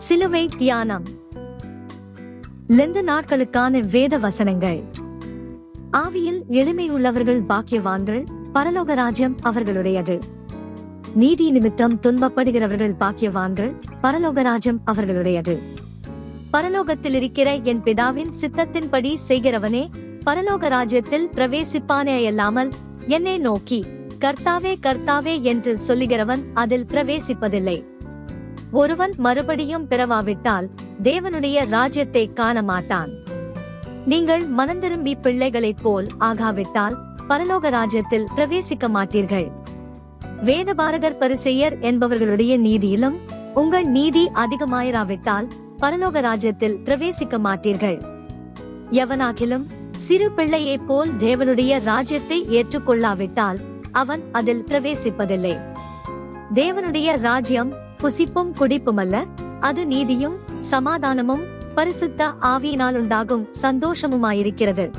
சிலுவை தியானம். லெந்து நாட்களுக்கான வேத வசனங்கள். ஆவியில் எளிமையுள்ளவர்கள் பாக்கியவான்கள் பரலோக ராஜ்யம் அவர்களுடையது. நீதி நிமித்தம் துன்பப்படுகிறவர்கள் பாக்கியவான்கள் பரலோக ராஜ்யம் அவர்களுடையது. பரலோகத்தில் இருக்கிற என் பிதாவின் சித்தத்தின்படி செய்கிறவனே பரலோக ராஜ்யத்தில் பிரவேசிப்பானே அல்லாமல் என்னை நோக்கி கர்த்தாவே கர்த்தாவே என்று சொல்லுகிறவன் அதில் பிரவேசிப்பதில்லை. ஒருவன் மறுபடியும் பிறவாவிட்டால் தேவனுடைய ராஜ்யத்தை காண மாட்டான் நீங்கள் மனந்திரும்பி பிள்ளைகளைப் போல் ஆகாவிட்டால் பரலோக ராஜ்யத்தில் பிரவேசிக்க மாட்டீர்கள். வேதபாரகர் பரிசெயர் என்பவர்களுடைய நீதியிலும் உங்கள் நீதி அதிகமாயிராவிட்டால் பரலோக ராஜ்யத்தில் பிரவேசிக்க மாட்டீர்கள். எவனாகிலும் சிறு பிள்ளையைப் போல் தேவனுடைய ராஜ்யத்தை ஏற்றுக்கொள்ளாவிட்டால் அவன் அதில் பிரவேசிப்பதில்லை. தேவனுடைய ராஜ்யம் புசிப்பும் குடிப்புமல்ல அது நீதியும் சமாதானமும் பரிசுத்த ஆவியினாலுண்டாகும் சந்தோஷமுமாயிருக்கிறது.